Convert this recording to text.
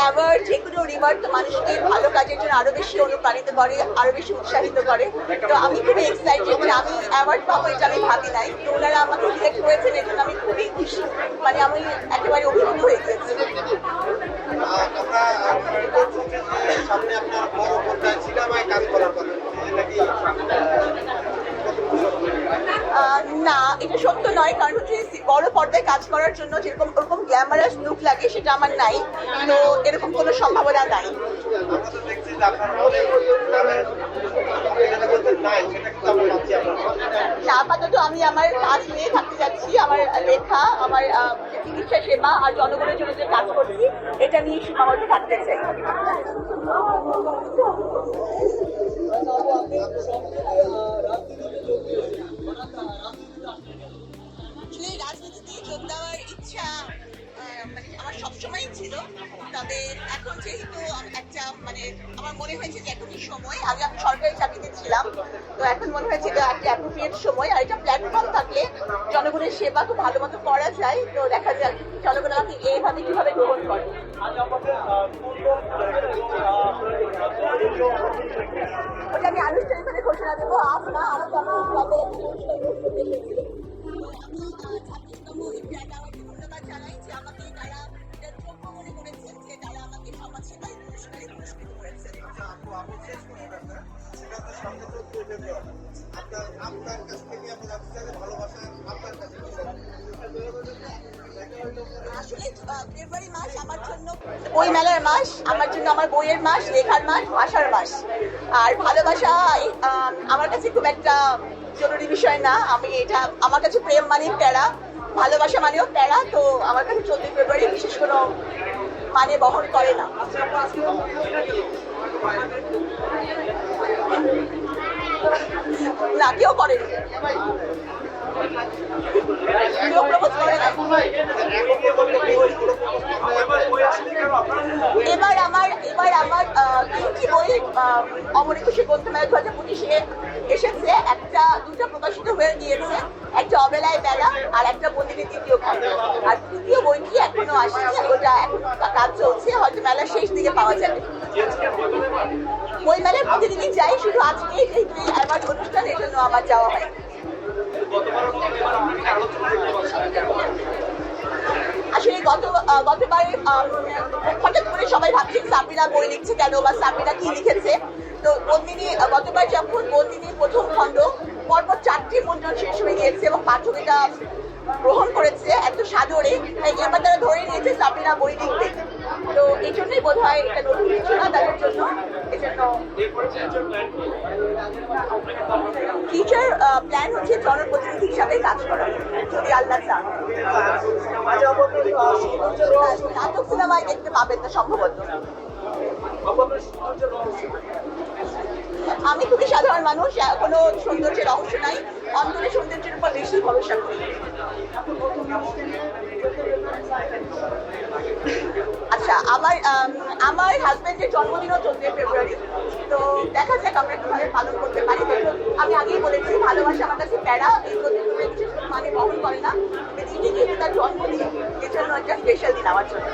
Award কোনো reward তো মানুষকে ভালো কাজের জন্য আরও বেশি অনুপ্রাণিত করে, আরও বেশি উৎসাহিত করে। তো আমি খুবই এক্সাইটেড যে আমি অ্যাওয়ার্ড পাবো এটা আমি ভাবি নাই। তো ওনারা আমাকে সিলেক্ট করেছেন এই জন্য আমি খুবই খুশি। মানে আমি একেবারে অভিভূত হয়ে সামনে আপনার বড় এটা সত্য নয়, কারণ হচ্ছে বড় পর্দায় কাজ করার জন্য যেরকম ওরকম গ্ল্যামারাস লুক লাগে, সেটা আমার নাই। তো এরকম কোনো সম্ভাবনা নাই। আপাতত আমি আমার কাজ নিয়ে থাকতে যাচ্ছি, আমার লেখা আমার চিকিৎসা সেবা আর জনগণের জন্য যে কাজ করছি, এটা নিয়ে সীমাবদ্ধ থাকতে চাই। সবসময়ই ছিল। তবে এখন যেহেতু একটা মানে আমার মনে হয়েছে যে এখনই সময় আগে আমি সরকারি চাকরিতে ছিলাম। তো এখন মনে হয়েছে এটা একটা অ্যাপ্রোপ্রিয়েট সময়, আর এটা প্ল্যাটফর্ম থাকলে জনগণের সেবা খুব ভালো মতো করা যায়। তো দেখা যাক জনগণ আমাকে এইভাবে কীভাবে গ্রহণ করে। ওটা আমি আনুষ্ঠানিকভাবে ঘোষণা দেবো। আজ না। তো আমি জানাই যে আমাকে আপনার আপনার কাছ থেকে জানতে চাই ভালোবাসা, আপনার কাছে ফেব্রুয়ারি মাস আমার জন্য বই মেলার মাস, আমার জন্য আমার বইয়ের মাস, লেখার মাস ভাষার মাস। আর ভালোবাসা আমার কাছে খুব একটা জরুরি বিষয় না। আমি এটা, আমার কাছে প্রেম মানেই প্যারা, ভালোবাসা মানেও প্যারা, তো আমার কাছে চোদ্দই ফেব্রুয়ারি বিশেষ কোনো মানে বহন করে না। না কেউ করে এবার আমার এবার আমার তিনটি বই অমর একুশে গ্রন্থমেলা দু হাজার পঁচিশে এসেছে। একটা, দুটো প্রকাশিত হয়ে গিয়েছে। একটা অবেলায় বেলা আর একটা বন্দিনী দ্বিতীয় খণ্ড আর তৃতীয় বইটি এখনও আসেনি, ওটা কাজ চলছে, হয়তো মেলার শেষ দিকে পাওয়া যাবে। বই মেলায় প্রতিদিনই যাই, শুধু আজকে যেহেতু এই অ্যাওয়ার্ড অনুষ্ঠান, এর জন্য আমার যাওয়া হয় আসলে গত গতবারে হঠাৎ করে সবাই ভাবছে সাবিনা বই লিখছে কেন বা সাবিনা কি লিখেছে। তো বন্দিনী গতবার যখন বন্দিনীর প্রথম খণ্ড, পরপর চারটি মুদ্রণ শেষ হয়ে গিয়েছে এবং পাঠক এটা গ্রহণ তাই এবার তারা ধরে নিয়েছে? সাবিনা বই লিখবে তো এই জন্যই বোধ হয় এটা নতুন কিছু না, তাদের জন্য এই জন্য ফিউচার প্ল্যান হচ্ছে জনপ্রতিনিধি হিসাবে কাজ করা। যদি আল্লাহ চান। নাটক সিনেমায় দেখতে পাবেন না, সম্ভবত। আমি খুবই সাধারণ মানুষ কোনো সৌন্দর্যের রহস্য নাই। অন্তরে সৌন্দর্যের উপর বেশি ভরসা করি। আচ্ছা আমার আমার হাজব্যান্ডের জন্মদিনও চোদ্দই ফেব্রুয়ারি। তো দেখা যাক আমরা কীভাবে পালন করতে পারি। আমি আগেই বলেছি, ভালোবাসা আমার কাছে প্যারা, এই বিশেষ মানে বহন করে না। তার জন্মদিন এর জন্য একটা স্পেশাল দিন আমার জন্য।